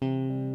ใจ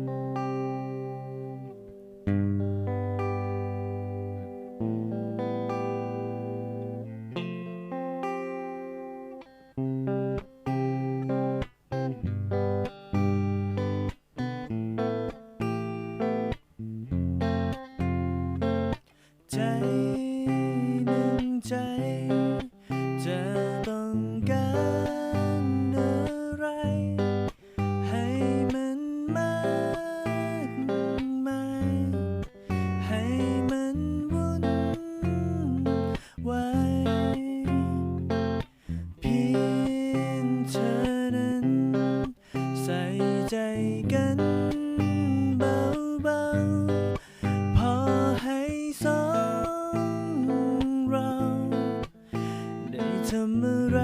ทำอะไร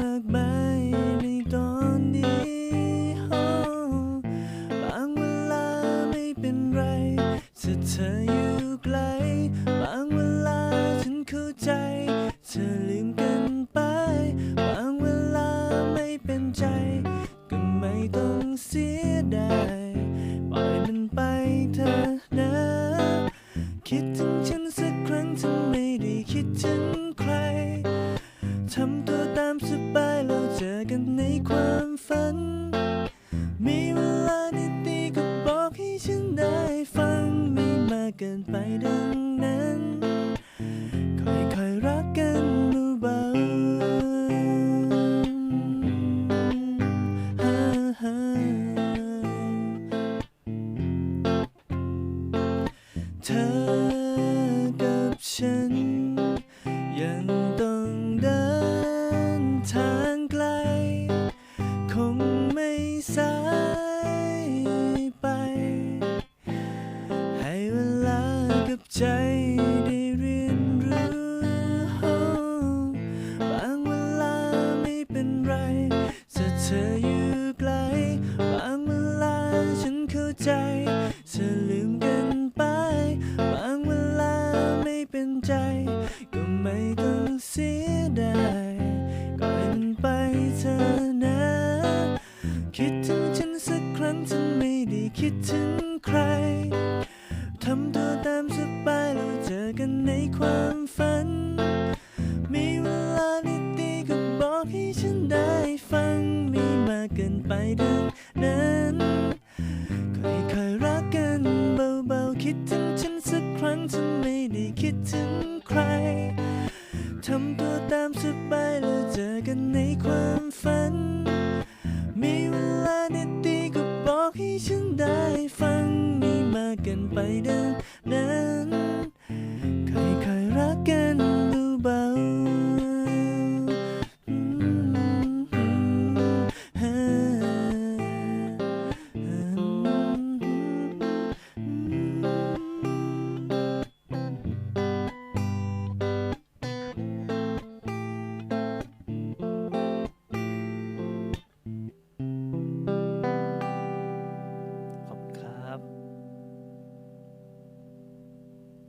มากมายในตอนนี้บางเวลาไม่เป็นไรถ้าเธออยู่ไกล บางเวลาฉันเข้าใจ เธอลืมกันไป บางเวลาไม่เป็นใจ ก็ไม่ต้องเสียดายปล่อยมันไปเถอะนะ คิดถึงฉันสั เกินไปดังนั้น ค่อยๆรักกันเบาๆฮ่าฮ่าเธอ เป็นใจ ก็ไม่ต้องเสียดายปล่อยมันไปเธอนะ คิดถึงฉันสักครั้งฉันไม่ได้คิดถึงใคร ทำตัวตามสบายเราเจอกันในความฝัน มีเวลานิดดีก็บอกให้ฉันได้ฟัง ไม่มากเกินไปดังนั้น ค่อยๆรักกันเบาๆคิดถึง ครั้งฉันไม่ได้คิดถึงใคร ทำตัวตามสบายแล้วเจอกันในความฝัน มีเวลานิดดีก็บอกให้ฉันได้ฟังไม่มากเกินไปดังนั้นค่อยๆรักกัน